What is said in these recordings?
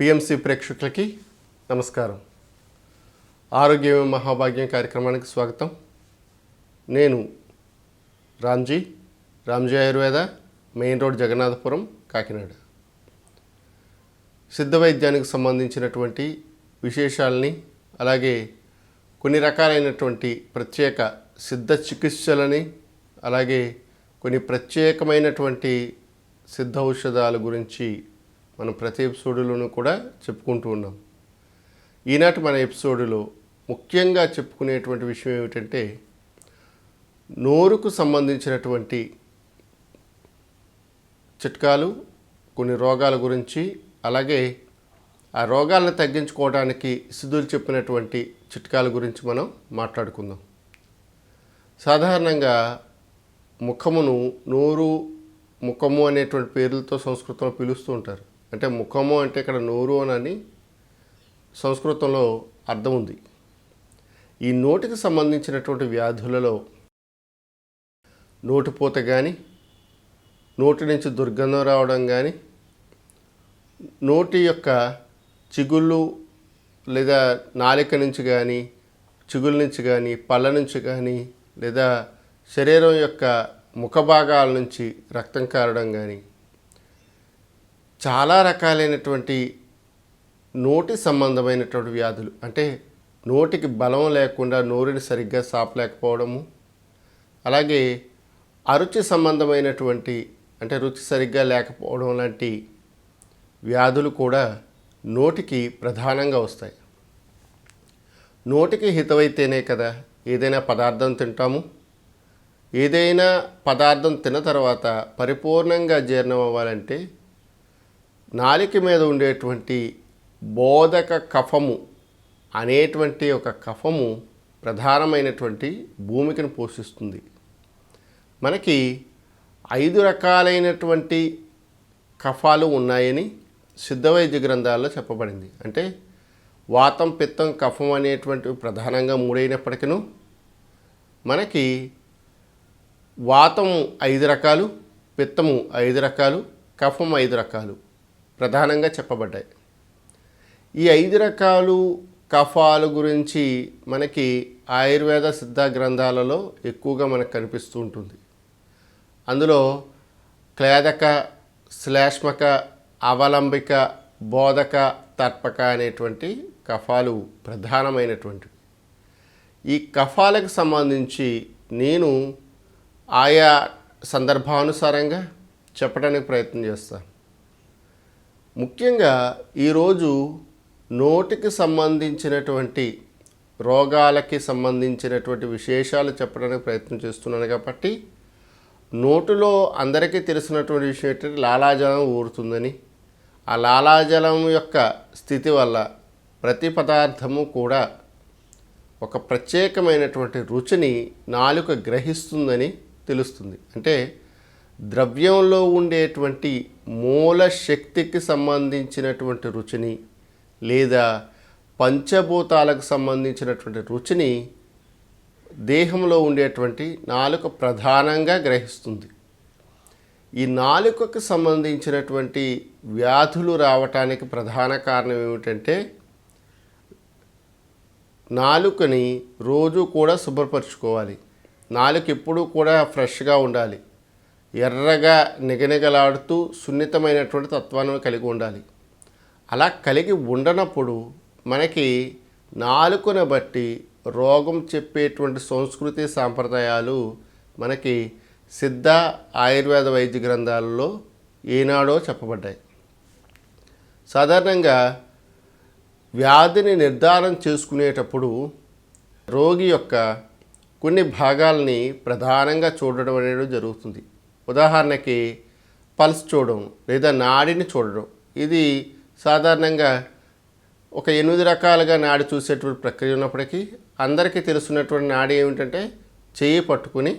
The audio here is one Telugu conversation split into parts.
పిఎంసి ప్రేక్షకులకి నమస్కారం. ఆరోగ్యమే మహాభాగ్యం కార్యక్రమానికి స్వాగతం. నేను రామ్జీ రామ్జీ ఆయుర్వేద మెయిన్ రోడ్ జగన్నాథపురం కాకినాడ. సిద్ధ వైద్యానికి సంబంధించినటువంటి విశేషాలని అలాగే కొన్ని రకాలైనటువంటి ప్రత్యేక సిద్ధ చికిత్సలని అలాగే కొన్ని ప్రత్యేకమైనటువంటి సిద్ధ ఔషధాల గురించి మనం ప్రతి ఎపిసోడులోనూ కూడా చెప్పుకుంటూ ఉన్నాం. ఈనాటి మన ఎపిసోడ్లో ముఖ్యంగా చెప్పుకునేటువంటి విషయం ఏమిటంటే నోరుకు సంబంధించినటువంటి చిట్కాలు కొన్ని రోగాల గురించి అలాగే ఆ రోగాలను తగ్గించుకోవడానికి సిద్ధులు చెప్పినటువంటి చిట్కాల గురించి మనం మాట్లాడుకుందాం. సాధారణంగా ముఖమును నోరు ముఖము అనేటువంటి పేర్లతో సంస్కృతంలో పిలుస్తూ ఉంటారు. అంటే ముఖము అంటే ఇక్కడ నోరు అని సంస్కృతంలో అర్థం ఉంది. ఈ నోటికి సంబంధించినటువంటి వ్యాధులలో నోటిపూత కానీ నోటి నుంచి దుర్గంధం రావడం కానీ నోటి యొక్క చిగుళ్ళు లేదా నాలిక నుంచి కానీ చిగుళ్ళ నుంచి కానీ పళ్ళ నుంచి కానీ లేదా శరీరం యొక్క ముఖ భాగాల నుంచి రక్తం కారడం కానీ చాలా రకాలైనటువంటి నోటి సంబంధమైనటువంటి వ్యాధులు. అంటే నోటికి బలం లేకుండా నోరుని సరిగ్గా సాపలేకపోవడము అలాగే అరుచి సంబంధమైనటువంటి అంటే రుచి సరిగ్గా లేకపోవడం లాంటి వ్యాధులు కూడా నోటికి ప్రధానంగా వస్తాయి. నోటికి హితవైతేనే కదా ఏదైనా పదార్థం తింటాము. ఏదైనా పదార్థం తిన్న తర్వాత పరిపూర్ణంగా జీర్ణం అవ్వాలంటే నాలిక మీద ఉండేటువంటి బోధక కఫము అనేటువంటి ఒక కఫము ప్రధానమైనటువంటి భూమికను పోషిస్తుంది. మనకి ఐదు రకాలైనటువంటి కఫాలు ఉన్నాయని సిద్ధవైద్య గ్రంథాల్లో చెప్పబడింది. అంటే వాతం పిత్తం కఫం అనేటువంటి ప్రధానంగా మూడైనప్పటికీ మనకి వాతం ఐదు రకాలు పిత్తము ఐదు రకాలు కఫం ఐదు రకాలు. ప్రధానంగా చెప్పబడ్డాయి. ఈ ఐదు రకాలు కఫాల గురించి మనకి ఆయుర్వేద సిద్ధ గ్రంథాలలో ఎక్కువగా మనకు కనిపిస్తూ ఉంటుంది. అందులో క్లేదక శ్లేష్మక అవలంబిక బోధక తర్పక అనేటువంటి కఫాలు ప్రధానమైనటువంటివి. ఈ కఫాలకు సంబంధించి నేను ఆయా సందర్భానుసారంగా చెప్పడానికి ప్రయత్నం చేస్తాను. ముఖ్యంగా ఈరోజు నోటికి సంబంధించినటువంటి రోగాలకి సంబంధించినటువంటి విశేషాలు చెప్పడానికి ప్రయత్నం చేస్తున్నాను కాబట్టి నోటులో అందరికీ తెలిసినటువంటి విషయం ఏంటంటే లాలాజలం ఊరుతుందని. ఆ లాలాజలం యొక్క స్థితి వల్ల ప్రతి పదార్థము కూడా ఒక ప్రత్యేకమైనటువంటి రుచిని నాలుక గ్రహిస్తుందని తెలుస్తుంది. అంటే ద్రవ్యంలో ఉండేటువంటి మూల శక్తికి సంబంధించినటువంటి రుచిని లేదా పంచభూతాలకు సంబంధించినటువంటి రుచిని దేహంలో ఉండేటువంటి నాలుక ప్రధానంగా గ్రహిస్తుంది. ఈ నాలుకకు సంబంధించినటువంటి వ్యాధులు రావటానికి ప్రధాన కారణం ఏమిటంటే నాలుకని రోజు కూడా శుభ్రపరచుకోవాలి. నాలుక ఎప్పుడూ కూడా ఫ్రెష్గా ఉండాలి. ఎర్రగా నిగనిగలాడుతూ సున్నితమైనటువంటి తత్వాన్ని కలిగి ఉండాలి. అలా కలిగి ఉండనప్పుడు మనకి నాలుకను బట్టి రోగం చెప్పేటువంటి సంస్కృతి సాంప్రదాయాలు మనకి సిద్ధ ఆయుర్వేద వైద్య గ్రంథాలలో ఏనాడో చెప్పబడ్డాయి. సాధారణంగా వ్యాధిని నిర్ధారణ చేసుకునేటప్పుడు రోగి యొక్క కొన్ని భాగాల్ని ప్రధానంగా చూడడం అనేది జరుగుతుంది. ఉదాహరణకి పల్స్ చూడడం లేదా నాడిని చూడడం. ఇది సాధారణంగా ఒక ఎనిమిది రకాలుగా నాడి చూసేటువంటి ప్రక్రియ ఉన్నప్పటికీ అందరికీ తెలుసున్నటువంటి నాడి ఏమిటంటే చేయి పట్టుకుని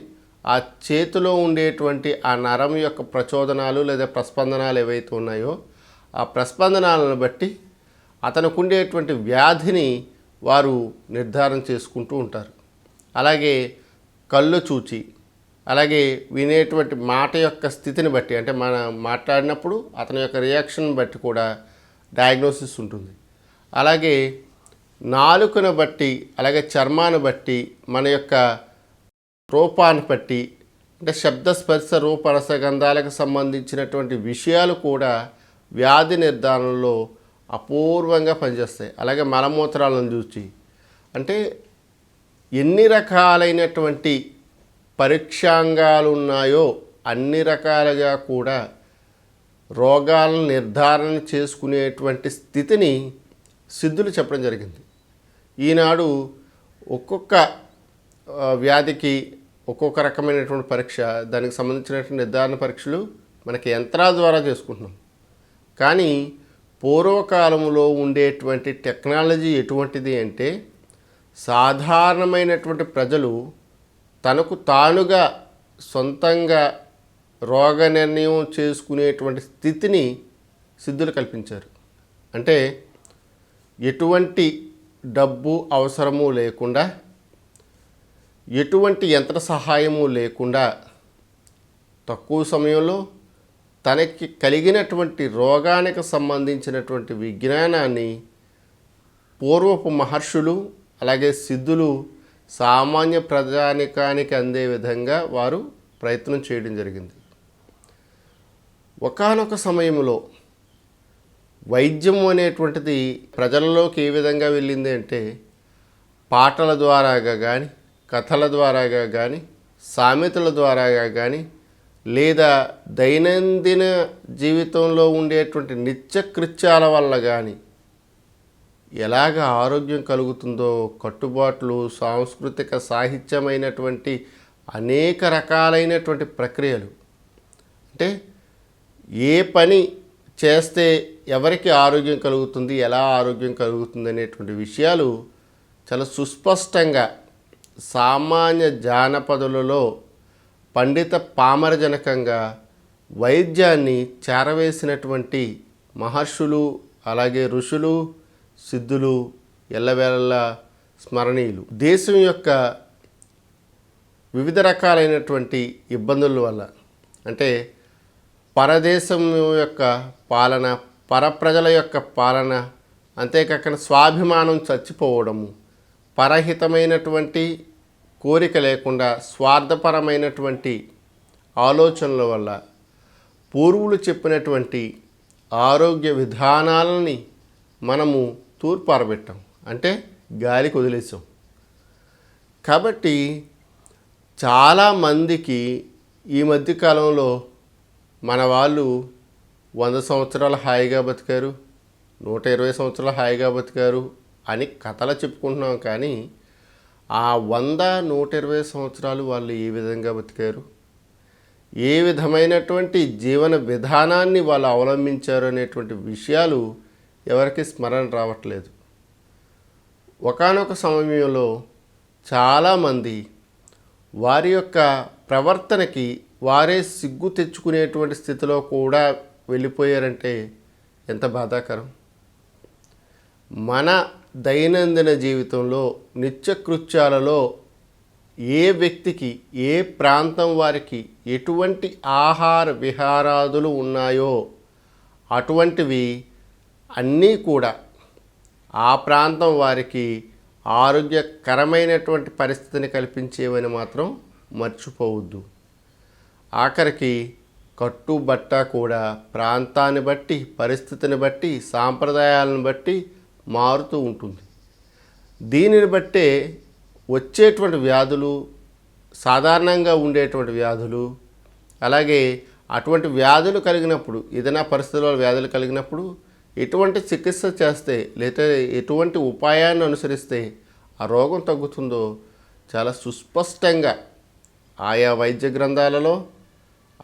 ఆ చేతిలో ఉండేటువంటి ఆ నరం యొక్క ప్రచోదనాలు లేదా ప్రస్పందనాలు ఏవైతే ఉన్నాయో ఆ ప్రస్పందనాలను బట్టి అతనికి ఉండేటువంటి వ్యాధిని వారు నిర్ధారణ చేసుకుంటూ ఉంటారు. అలాగే కళ్ళు చూచి అలాగే వినేటువంటి మాట యొక్క స్థితిని బట్టి అంటే మనం మాట్లాడినప్పుడు అతని యొక్క రియాక్షన్ బట్టి కూడా డయాగ్నోసిస్ ఉంటుంది. అలాగే నాలుకను బట్టి అలాగే చర్మాన్ని బట్టి మన యొక్క రూపాన్ని బట్టి అంటే శబ్ద స్పర్శ రూప సంబంధించినటువంటి విషయాలు కూడా వ్యాధి నిర్ధారణలో అపూర్వంగా పనిచేస్తాయి. అలాగే మలమూత్రాలను చూసి. అంటే ఎన్ని రకాలైనటువంటి పరీక్షాంగాలు ఉన్నాయో అన్ని రకాలుగా కూడా రోగాలను నిర్ధారణ చేసుకునేటువంటి స్థితిని సిద్ధులు చెప్పడం జరిగింది. ఈనాడు ఒక్కొక్క వ్యాధికి ఒక్కొక్క రకమైనటువంటి పరీక్ష దానికి సంబంధించినటువంటి నిర్ధారణ పరీక్షలు మనకి యంత్రాల ద్వారా చేసుకుంటున్నాం. కానీ పూర్వకాలంలో ఉండేటువంటి టెక్నాలజీ ఎటువంటిది అంటే సాధారణమైనటువంటి ప్రజలు తనకు తానుగా సొంతంగా రోగ నిర్ణయం చేసుకునేటువంటి స్థితిని సిద్ధులు కల్పించారు. అంటే ఎటువంటి డబ్బు అవసరము లేకుండా ఎటువంటి యంత్ర సహాయము లేకుండా తక్కువ సమయంలో తనకి కలిగినటువంటి రోగానికి సంబంధించినటువంటి విజ్ఞానాన్ని పూర్వపు మహర్షులు అలాగే సిద్ధులు సామాన్య ప్రజానికానికి అందే విధంగా వారు ప్రయత్నం చేయడం జరిగింది. ఒకానొక సమయంలో వైద్యం అనేటువంటిది ప్రజలలోకి ఏ విధంగా వెళ్ళింది అంటే పాటల ద్వారాగా కానీ కథల ద్వారాగా కానీ సామెతల ద్వారాగా కానీ లేదా దైనందిన జీవితంలో ఉండేటువంటి నిత్యకృత్యాల వల్ల కానీ ఎలాగ ఆరోగ్యం కలుగుతుందో కట్టుబాట్లు సాంస్కృతిక సాహిత్యమైనటువంటి అనేక రకాలైనటువంటి ప్రక్రియలు. అంటే ఏ పని చేస్తే ఎవరికి ఆరోగ్యం కలుగుతుంది ఎలా ఆరోగ్యం కలుగుతుంది అనేటువంటి విషయాలు చాలా సుస్పష్టంగా సామాన్య జానపదులలో పండిత పామరజనకంగా వైద్యాన్ని చేరవేసినటువంటి మహర్షులు అలాగే ఋషులు సిద్ధులు ఎల్లవేళలా స్మరణీయులు. దేశం యొక్క వివిధ రకాలైనటువంటి ఇబ్బందుల వల్ల అంటే పరదేశం యొక్క పాలన పరప్రజల యొక్క పాలన అంతేకాకుండా స్వాభిమానం చచ్చిపోవడము పరహితమైనటువంటి కోరిక లేకుండా స్వార్థపరమైనటువంటి ఆలోచనల వల్ల పూర్వులు చెప్పినటువంటి ఆరోగ్య విధానాలని మనము తూర్పారబెట్టాం. అంటే గాలికి వదిలేసాం. కాబట్టి చాలామందికి ఈ మధ్య కాలంలో మన వాళ్ళు వంద సంవత్సరాలు హాయిగా బతికారు నూట ఇరవై సంవత్సరాలు హాయిగా బతికారు అని కథలు చెప్పుకుంటున్నాం కానీ ఆ వంద నూట ఇరవై సంవత్సరాలు వాళ్ళు ఏ విధంగా బతికారు? ఏ విధమైనటువంటి జీవన విధానాన్ని వాళ్ళు అవలంబించారు అనేటువంటి విషయాలు ఎవరికి స్మరణ రావట్లేదు. ఒకానొక సమయంలో చాలామంది వారి యొక్క ప్రవర్తనకి వారే సిగ్గు తెచ్చుకునేటువంటి స్థితిలో కూడా వెళ్ళిపోయారంటే ఎంత బాధాకరం. మన దైనందిన జీవితంలో నిత్యకృత్యాలలో ఏ వ్యక్తికి ఏ ప్రాంతం వారికి ఎటువంటి ఆహార విహారాదులు ఉన్నాయో అటువంటివి అన్నీ కూడా ఆ ప్రాంతం వారికి ఆరోగ్యకరమైనటువంటి పరిస్థితిని కల్పించేవని మాత్రం మర్చిపోవద్దు. ఆఖరికి కట్టుబట్ట కూడా ప్రాంతాన్ని బట్టి పరిస్థితిని బట్టి సాంప్రదాయాలను బట్టి మారుతూ ఉంటుంది. దీనిని బట్టే వచ్చేటువంటి వ్యాధులు సాధారణంగా ఉండేటువంటి వ్యాధులు అలాగే అటువంటి వ్యాధులు కలిగినప్పుడు ఏదైనా పరిస్థితుల్లో వ్యాధులు కలిగినప్పుడు ఎటువంటి చికిత్స చేస్తే లేదా ఎటువంటి ఉపాయాన్ని అనుసరిస్తే ఆ రోగం తగ్గుతుందో చాలా సుస్పష్టంగా ఆయా వైద్య గ్రంథాలలో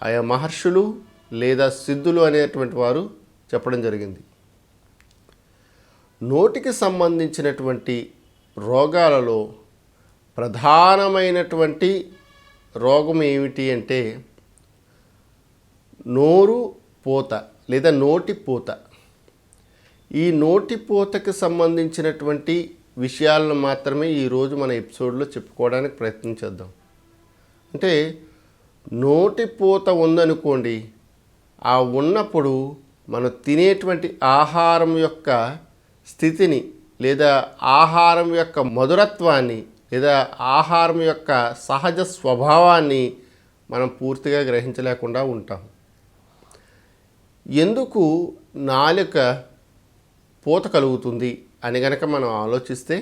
ఆయా మహర్షులు లేదా సిద్ధులు అనేటువంటి వారు చెప్పడం జరిగింది. నోటికి సంబంధించినటువంటి రోగాలలో ప్రధానమైనటువంటి రోగం ఏమిటి అంటే నోరు పూత లేదా నోటి పూత. ఈ నోటి పూతకి సంబంధించినటువంటి విషయాలను మాత్రమే ఈరోజు మన ఎపిసోడ్లో చెప్పుకోవడానికి ప్రయత్నించేద్దాం అంటే నోటి పూత ఉందనుకోండి ఆ ఉన్నప్పుడు మనం తినేటువంటి ఆహారం యొక్క స్థితిని లేదా ఆహారం యొక్క మధురత్వాన్ని లేదా ఆహారం యొక్క సహజ స్వభావాన్ని మనం పూర్తిగా గ్రహించలేకుండా ఉంటాం. ఎందుకు నాలుక పూత కలుగుతుంది అని గనక మనం ఆలోచిస్తే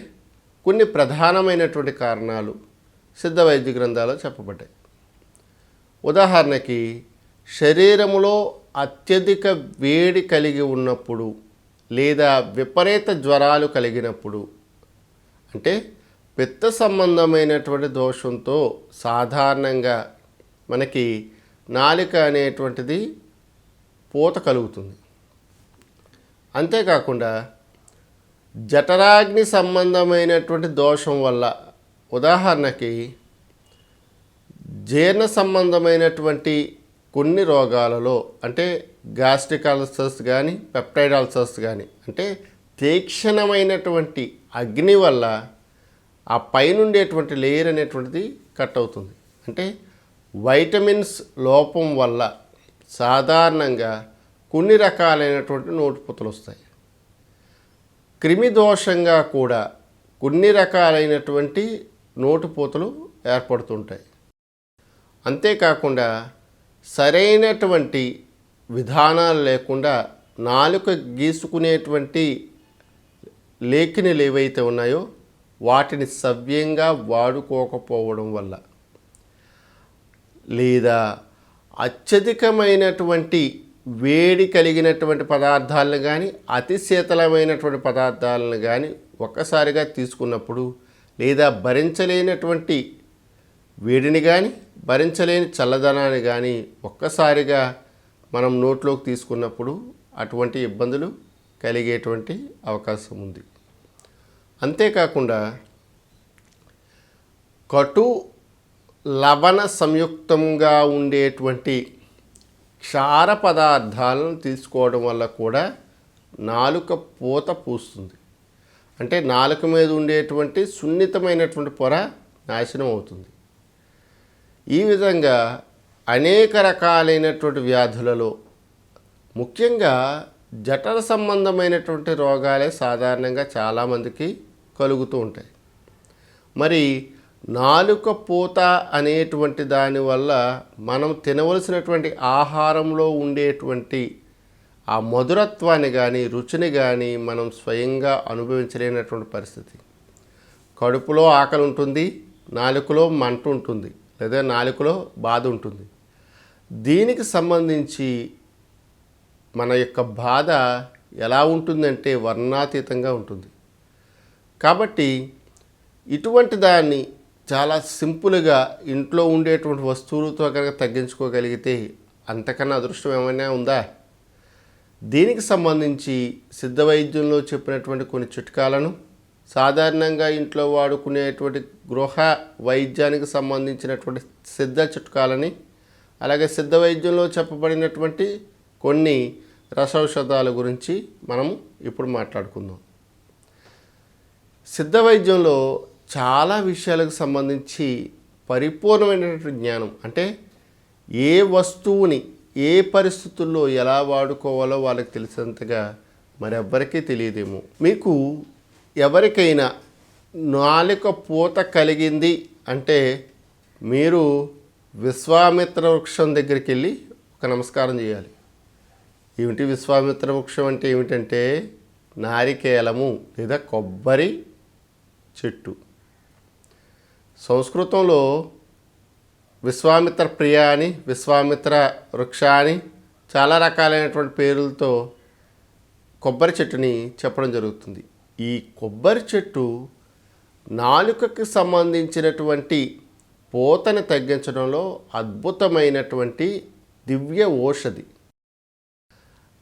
కొన్ని ప్రధానమైనటువంటి కారణాలు సిద్ధ వైద్య గ్రంథాలు చెప్పబడ్డాయి. ఉదాహరణకి శరీరములో అత్యధిక వేడి కలిగి ఉన్నప్పుడు లేదా విపరీత జ్వరాలు కలిగినప్పుడు అంటే పిత్త సంబంధమైనటువంటి దోషంతో సాధారణంగా మనకి నాలిక అనేటువంటిది పూత కలుగుతుంది. అంతేకాకుండా జఠరాగ్ని సంబంధమైనటువంటి దోషం వల్ల ఉదాహరణకి జీర్ణ సంబంధమైనటువంటి కొన్ని రోగాలలో అంటే గ్యాస్ట్రిక్ అల్సర్స్ కానీ పెప్టైడ్ అల్సర్స్ కానీ అంటే తీక్షణమైనటువంటి అగ్ని వల్ల ఆ పైనుండేటువంటి లేయర్ అనేటువంటిది కట్ అవుతుంది. అంటే వైటమిన్స్ లోపం వల్ల సాధారణంగా కొన్ని రకాలైనటువంటి నోటిపూతలు వస్తాయి క్రిమి దోషంగా కూడా కొన్ని రకాలైనటువంటి నోటిపూతలు ఏర్పడుతుంటాయి. అంతేకాకుండా సరైనటువంటి విధానాలు లేకుండా నాలుక గీసుకునేటువంటి లేఖినలు ఏవైతే ఉన్నాయో వాటిని సవ్యంగా వాడుకోకపోవడం వల్ల లేదా అత్యధికమైనటువంటి వేడి కలిగినటువంటి పదార్థాలను కానీ అతి శీతలమైనటువంటి పదార్థాలను కానీ ఒక్కసారిగా తీసుకున్నప్పుడు లేదా భరించలేనటువంటి వేడిని కానీ భరించలేని చల్లదనాన్ని కానీ ఒక్కసారిగా మనం నోట్లోకి తీసుకున్నప్పుడు అటువంటి ఇబ్బందులు కలిగేటువంటి అవకాశం ఉంది. అంతేకాకుండా కటు లవణ సంయుక్తంగా ఉండేటువంటి క్షార పదార్థాలను తీసుకోవడం వల్ల కూడా నాలుక పూత పూస్తుంది. అంటే నాలుక మీద ఉండేటువంటి సున్నితమైనటువంటి పొర నాశనం అవుతుంది. ఈ విధంగా అనేక రకాలైనటువంటి వ్యాధులలో ముఖ్యంగా జఠర సంబంధమైనటువంటి రోగాలే సాధారణంగా చాలామందికి కలుగుతూ ఉంటాయి. మరి నాలుక పూత అనేటువంటి దానివల్ల మనం తినవలసినటువంటి ఆహారంలో ఉండేటువంటి ఆ మధురత్వాన్ని కానీ రుచిని కానీ మనం స్వయంగా అనుభవించలేనటువంటి పరిస్థితి. కడుపులో ఆకలి ఉంటుంది నాలుకలో మంట ఉంటుంది లేదా నాలుకలో బాధ ఉంటుంది. దీనికి సంబంధించి మన యొక్క బాధ ఎలా ఉంటుందంటే వర్ణాతీతంగా ఉంటుంది. కాబట్టి ఇటువంటి దాన్ని చాలా సింపుల్గా ఇంట్లో ఉండేటువంటి వస్తువులతో కనుక తగ్గించుకోగలిగితే అంతకన్నా అదృష్టం ఏమైనా ఉందా? దీనికి సంబంధించి సిద్ధ వైద్యంలో చెప్పినటువంటి కొన్ని చిట్కాలను సాధారణంగా ఇంట్లో వాడుకునేటువంటి గృహ వైద్యానికి సంబంధించినటువంటి సిద్ధ చిట్కాలని అలాగే సిద్ధ వైద్యంలో చెప్పబడినటువంటి కొన్ని రసౌషధాల గురించి మనం ఇప్పుడు మాట్లాడుకుందాం. సిద్ధ వైద్యంలో చాలా విషయాలకు సంబంధించి పరిపూర్ణమైనటువంటి జ్ఞానం. అంటే ఏ వస్తువుని ఏ పరిస్థితుల్లో ఎలా వాడుకోవాలో వాళ్ళకి తెలిసినంతగా మరెవ్వరికీ తెలియదేమో. మీకు ఎవరికైనా నాలుక పూత కలిగింది అంటే మీరు విశ్వామిత్ర వృక్షం దగ్గరికి వెళ్ళి ఒక నమస్కారం చేయాలి. ఏమిటి విశ్వామిత్ర వృక్షం అంటే ఏమిటంటే నారికేలము లేదా కొబ్బరి చెట్టు. సంస్కృతంలో విశ్వామిత్ర ప్రియ అని విశ్వామిత్ర వృక్ష అని చాలా రకాలైనటువంటి పేర్లతో కొబ్బరి చెట్టుని చెప్పడం జరుగుతుంది. ఈ కొబ్బరి చెట్టు నాలుకకి సంబంధించినటువంటి పోతని తగ్గించడంలో అద్భుతమైనటువంటి దివ్య ఓషధి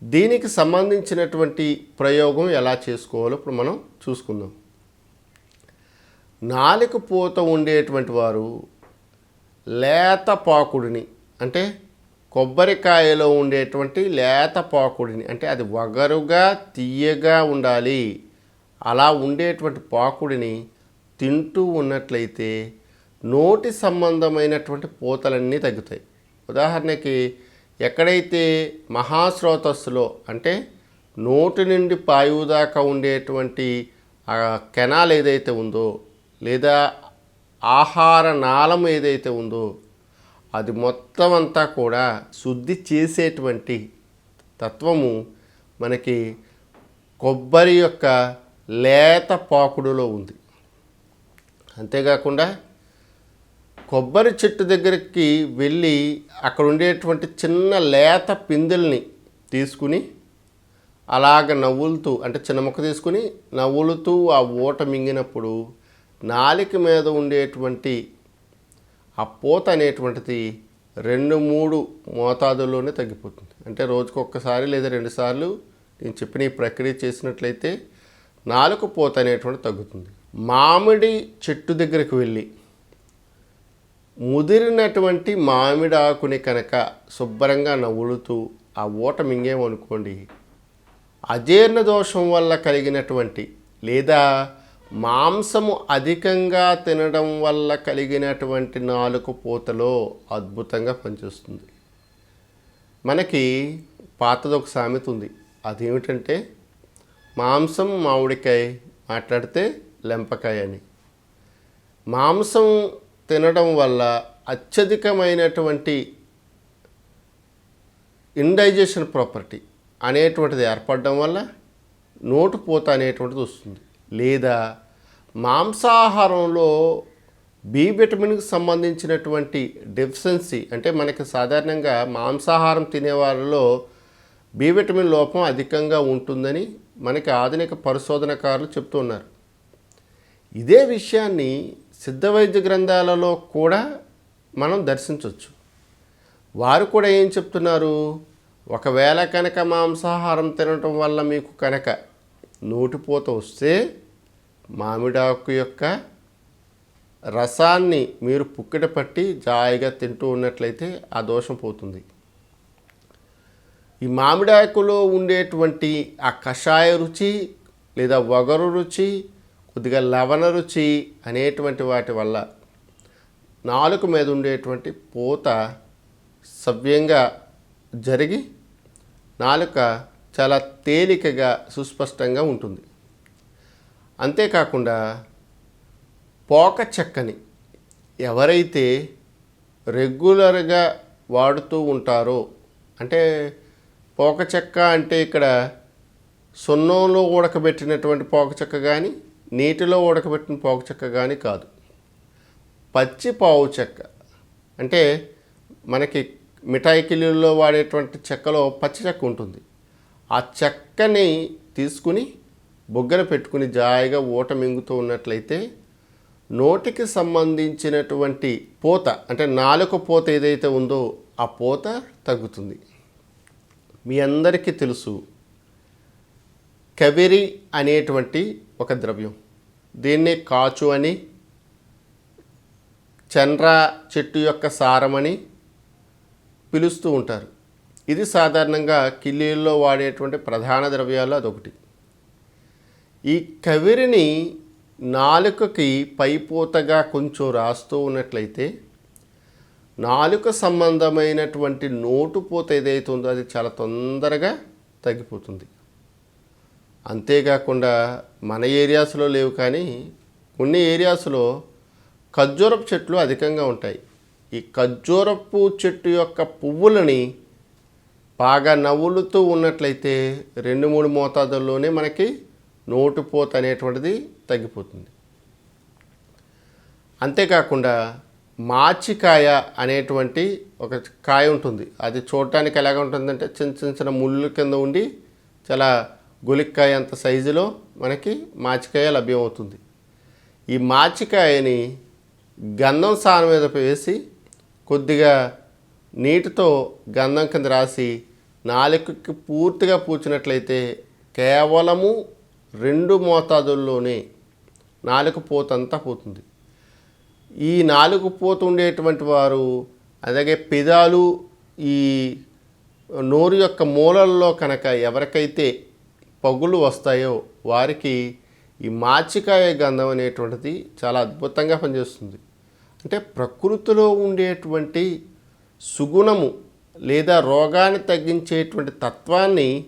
దీనికి సంబంధించినటువంటి ప్రయోగం ఎలా చేసుకోవాలో ఇప్పుడు మనం చూసుకుందాం. నాలుక పూత ఉండేటువంటి వారు లేత పాకుడిని అంటే కొబ్బరికాయలో ఉండేటువంటి లేత పాకుడిని అంటే అది వగరుగా తీయగా ఉండాలి. అలా ఉండేటువంటి పాకుడిని తింటూ ఉన్నట్లయితే నోటి సంబంధమైనటువంటి పూతలన్నీ తగ్గుతాయి. ఉదాహరణకి ఎక్కడైతే మహాస్రోతస్సులో అంటే నోటి నుండి పాయువు దాకా ఉండేటువంటి ఆ కెనాల్ ఏదైతే ఉందో లేదా ఆహార నాళం ఏదైతే ఉందో అది మొత్తం అంతా కూడా శుద్ధి చేసేటువంటి తత్వము మనకి కొబ్బరి యొక్క లేత పాకుడులో ఉంది. అంతేకాకుండా కొబ్బరి చెట్టు దగ్గరికి వెళ్ళి అక్కడ ఉండేటువంటి చిన్న లేత పిందెల్ని తీసుకుని అలాగ నవ్వులుతూ అంటే చిన్న మొక్క తీసుకుని నవ్వులుతూ ఆ ఊట మింగినప్పుడు నాలిక మీద ఉండేటువంటి ఆ పూత అనేటువంటిది రెండు మూడు మోతాదుల్లోనే తగ్గిపోతుంది. అంటే రోజుకు ఒక్కసారి లేదా రెండుసార్లు నేను చెప్పిన ఈ ప్రక్రియ చేసినట్లయితే నాలుక పూత అనేటువంటి తగ్గుతుంది. మామిడి చెట్టు దగ్గరికి వెళ్ళి ముదిరినటువంటి మామిడి ఆకుని కనుక శుభ్రంగా నవ్వులుతూ ఆ ఊట మింగేమనుకోండి అజీర్ణ దోషం వల్ల కలిగినటువంటి లేదా మాంసము అధికంగా తినడం వల్ల కలిగినటువంటి నాలుక పూతలో అద్భుతంగా పనిచేస్తుంది. మనకి పాతది ఒక సామెత ఉంది. అదేమిటంటే మాంసం మామిడికాయ మాట్లాడితే లెంపకాయ అని. మాంసం తినడం వల్ల అత్యధికమైనటువంటి ఇండైజెషన్ ప్రాపర్టీ అనేటువంటిది ఏర్పడడం వల్ల నోటు పూత అనేటువంటిది వస్తుంది. లేదా మాంసాహారంలో బి విటమిన్కి సంబంధించినటువంటి డెఫిషియన్సీ అంటే మనకి సాధారణంగా మాంసాహారం తినే వాళ్ళలో బి విటమిన్ లోపం అధికంగా ఉంటుందని మనకి ఆధునిక పరిశోధనకారులు చెప్తున్నారు ఇదే విషయాన్ని సిద్ధ వైద్య గ్రంథాలలో కూడా మనం దర్శించవచ్చు వారు కూడా ఏం చెప్తున్నారు? ఒకవేళ కనుక మాంసాహారం తినటం వల్ల మీకు కనుక నోటిపోత వస్తే మామిడాకు యొక్క రసాన్ని మీరు పుక్కిట పట్టి జాయిగా తింటూ ఉన్నట్లయితే ఆ దోషం పోతుంది. ఈ మామిడాకులో ఉండేటువంటి ఆ కషాయ రుచి లేదా వగరు రుచి కొద్దిగా లవణ రుచి అనేటువంటి వాటి వల్ల నాలుక మీద ఉండేటువంటి పూత సవ్యంగా జరిగి నాలుక చాలా తేలికగా సుస్పష్టంగా ఉంటుంది. అంతేకాకుండా పోక చెక్కని ఎవరైతే రెగ్యులర్గా వాడుతూ ఉంటారో అంటే పోక చెక్క అంటే ఇక్కడ సున్నంలో ఉడకబెట్టినటువంటి పోక చెక్క కానీ నీటిలో ఉడకబెట్టిన పోక చెక్క కానీ కాదు. పచ్చి పావు చెక్క అంటే మనకి మిఠాయి కిల్లుల్లో వాడేటువంటి చెక్కలో పచ్చి చెక్క ఉంటుంది. ఆ చెక్కని తీసుకుని బొగ్గన పెట్టుకుని జాయిగా ఊట మింగుతూ ఉన్నట్లయితే నోటికి సంబంధించినటువంటి పూత అంటే నాలుక పూత ఏదైతే ఉందో ఆ పూత తగ్గుతుంది. మీ అందరికీ తెలుసు కవిరి అనేటువంటి ఒక ద్రవ్యం. దీన్ని కాచు అని చండ్ర చెట్టు యొక్క సారమని పిలుస్తూ ఉంటారు. ఇది సాధారణంగా కిల్లీల్లో వాడేటువంటి ప్రధాన ద్రవ్యాలు అదొకటి. ఈ కవిరిని నాలుకకి పైపోతగా కొంచెం రాస్తూ ఉన్నట్లయితే నాలుక సంబంధమైనటువంటి నోటుపోత ఏదైతే ఉందో అది చాలా తొందరగా తగ్గిపోతుంది. అంతేకాకుండా మన ఏరియాస్లో లేవు కానీ కొన్ని ఏరియాస్లో ఖర్జూరపు చెట్లు అధికంగా ఉంటాయి. ఈ ఖర్జూరపు చెట్టు యొక్క పువ్వులని బాగా నవ్వులుతూ ఉన్నట్లయితే రెండు మూడు మోతాదుల్లోనే మనకి నోటుపోత అనేటువంటిది తగ్గిపోతుంది. అంతేకాకుండా మాచికాయ అనేటువంటి ఒక కాయ ఉంటుంది. అది చూడటానికి ఎలాగ ఉంటుందంటే చిన్న చిన్న చిన్న ముళ్ళు కింద ఉండి చాలా గులిక్కాయ అంత సైజులో మనకి మాచికాయ లభ్యమవుతుంది. ఈ మాచికాయని గంధం సాన మీద వేసి కొద్దిగా నీటితో గంధం కింద రాసి నాలుకకి పూర్తిగా పూచినట్లయితే కేవలము రెండు మోతాదుల్లోనే నాలుక పోతంతా పోతుంది. ఈ నాలుగు పూత ఉండేటువంటి వారు అలాగే పెదాలు ఈ నోరు యొక్క మూలల్లో కనుక ఎవరికైతే పగులు వస్తాయో వారికి ఈ మాచికాయ గంధం అనేటువంటిది చాలా అద్భుతంగా పనిచేస్తుంది. అంటే ప్రకృతిలో ఉండేటువంటి సుగుణము లేదా రోగాన్ని తగ్గించేటువంటి తత్వాన్ని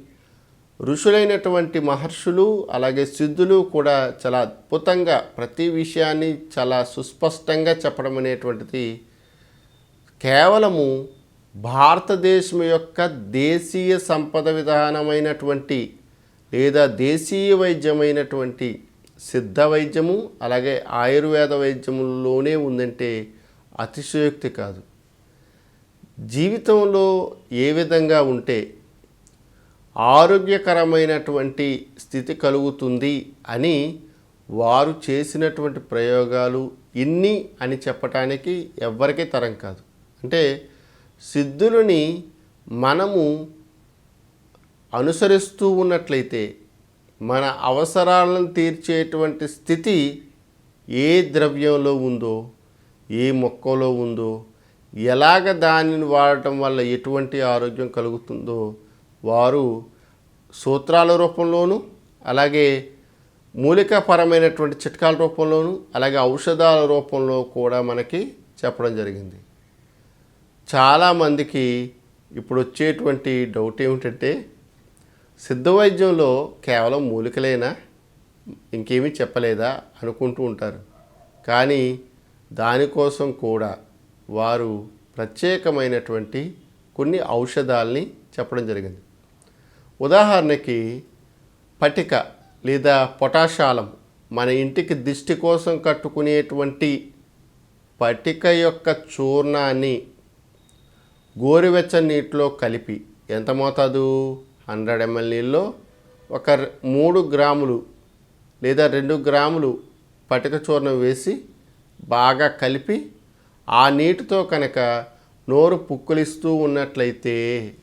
ఋషులైనటువంటి మహర్షులు అలాగే సిద్ధులు కూడా చాలా అద్భుతంగా ప్రతి విషయాన్ని చాలా సుస్పష్టంగా చెప్పడం అనేటువంటిది కేవలము భారతదేశం యొక్క దేశీయ సంపద విధానమైనటువంటి లేదా దేశీయ వైద్యమైనటువంటి సిద్ధ వైద్యము అలాగే ఆయుర్వేద వైద్యములోనే ఉందంటే అతిశయోక్తి కాదు. జీవితంలో ఏ విధంగా ఉంటే ఆరోగ్యకరమైనటువంటి స్థితి కలుగుతుంది అని వారు చేసినటువంటి ప్రయోగాలు ఇన్ని అని చెప్పటానికి ఎవ్వరికీ తరం కాదు. అంటే సిద్ధులని మనము అనుసరిస్తూ ఉన్నట్లయితే మన అవసరాలను తీర్చేటువంటి స్థితి ఏ ద్రవ్యంలో ఉందో ఏ మొక్కలో ఉందో ఎలాగ దానిని వాడటం వల్ల ఎటువంటి ఆరోగ్యం కలుగుతుందో వారు సూత్రాల రూపంలోనూ అలాగే మూలికపరమైనటువంటి చిట్కాల రూపంలోనూ అలాగే ఔషధాల రూపంలో కూడా మనకి చెప్పడం జరిగింది. చాలామందికి ఇప్పుడు వచ్చేటువంటి డౌట్ ఏమిటంటే సిద్ధ వైద్యంలో కేవలం మూలికలేనా? ఇంకేమీ చెప్పలేదా? అనుకుంటూ ఉంటారు. కానీ దానికోసం కూడా వారు ప్రత్యేకమైనటువంటి కొన్ని ఔషధాలని చెప్పడం జరిగింది. ఉదాహరణకి పటిక లేదా పొటాషాలం మన ఇంటికి దిష్టి కోసం కట్టుకునేటువంటి పటిక యొక్క చూర్ణాన్ని గోరువెచ్చని నీటిలో కలిపి ఎంత మోతాదు? హండ్రెడ్ ఎంఎల్ నీళ్ళలో ఒక మూడు గ్రాములు లేదా రెండు గ్రాములు పటిక చూర్ణం వేసి బాగా కలిపి ఆ నీటితో కనుక నోరు పుక్కులిస్తూ ఉన్నట్లయితే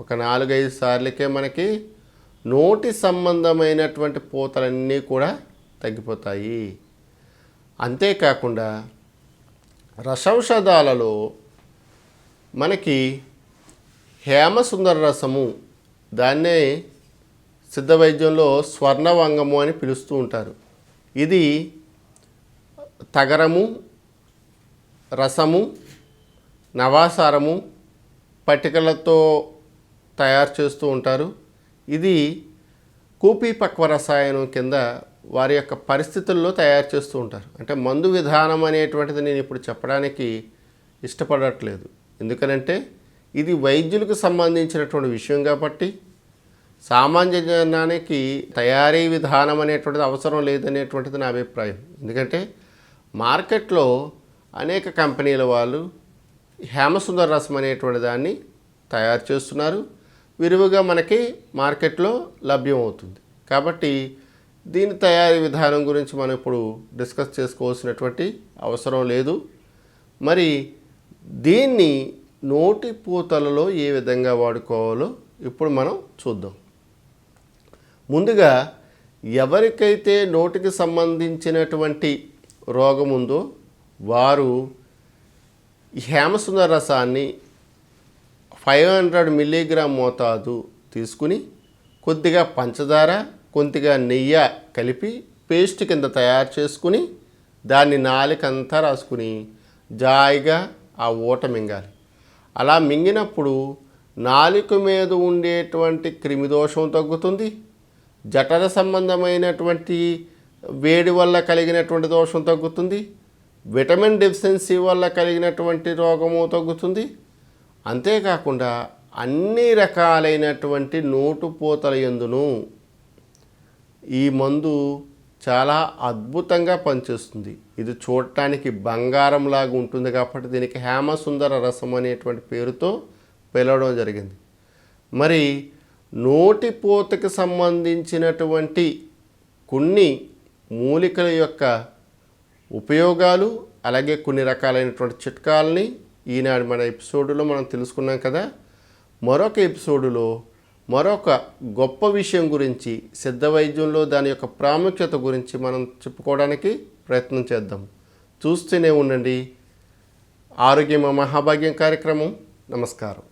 ఒక నాలుగైదు సార్లకే మనకి నోటి సంబంధమైనటువంటి పూతలన్నీ కూడా తగ్గిపోతాయి. అంతేకాకుండా రసౌషధాలలో మనకి హేమసుందర రసము దాన్నే సిద్ధ వైద్యంలో స్వర్ణవంగము అని పిలుస్తూ ఉంటారు. ఇది తగరము రసము నవాసారము పట్టికలతో తయారు చేస్తూ ఉంటారు. ఇది కూపీ పక్వ రసాయనం కింద వారి యొక్క పరిస్థితుల్లో తయారు చేస్తూ ఉంటారు. అంటే మందు విధానం అనేటువంటిది నేను ఇప్పుడు చెప్పడానికి ఇష్టపడట్లేదు. ఎందుకనంటే ఇది వైద్యులకు సంబంధించినటువంటి విషయం కాబట్టి సామాన్య జనానికి తయారీ విధానం అనేటువంటిది అవసరం లేదనేటువంటిది నా అభిప్రాయం. ఎందుకంటే మార్కెట్లో అనేక కంపెనీల వాళ్ళు హేమసుందర రసం అనేటువంటి దాన్ని తయారు చేస్తున్నారు. విరివిగా మనకి మార్కెట్లో లభ్యం అవుతుంది కాబట్టి దీని తయారీ విధానం గురించి మనం ఇప్పుడు డిస్కస్ చేసుకోవాల్సినటువంటి అవసరం లేదు. మరి దీన్ని నోటి పూతలలో ఏ విధంగా వాడుకోవాలో ఇప్పుడు మనం చూద్దాం. ముందుగా ఎవరికైతే నోటికి సంబంధించినటువంటి రోగం ఉందో వారు హేమసుందర రసాన్ని ఫైవ్ హండ్రెడ్ మిల్లీగ్రామ్ మోతాదు తీసుకుని కొద్దిగా పంచదార కొద్దిగా నెయ్యి కలిపి పేస్ట్ కింద తయారు చేసుకుని దాన్ని నాలుకంతా రాసుకుని జాయిగా ఆ ఊట మింగాలి. అలా మింగినప్పుడు నాలుక మీద ఉండేటువంటి క్రిమిదోషం తగ్గుతుంది. జఠర సంబంధమైనటువంటి వేడి వల్ల కలిగినటువంటి దోషం తగ్గుతుంది. విటమిన్ డెఫిషియన్సీ వల్ల కలిగినటువంటి రోగము తగ్గుతుంది. అంతేకాకుండా అన్ని రకాలైనటువంటి నోటుపోతల ఎందును ఈ మందు చాలా అద్భుతంగా పనిచేస్తుంది. ఇది చూడటానికి బంగారంలాగా ఉంటుంది కాబట్టి దీనికి హేమసుందర రసం అనేటువంటి పేరుతో పిలవడం జరిగింది. మరి నోటిపోతకి సంబంధించినటువంటి కొన్ని మూలికల యొక్క ఉపయోగాలు అలాగే కొన్ని రకాలైనటువంటి చిట్కాలని ఈనాడు మన ఎపిసోడులో మనం తెలుసుకున్నాం కదా. మరొక ఎపిసోడులో మరొక గొప్ప విషయం గురించి సిద్ధ వైద్యంలో దాని యొక్క ప్రాముఖ్యత గురించి మనం చెప్పుకోవడానికి ప్రయత్నం చేద్దాం. చూస్తూనే ఉండండి. ఆరోగ్యం మహాభాగ్యం కార్యక్రమం. నమస్కారం.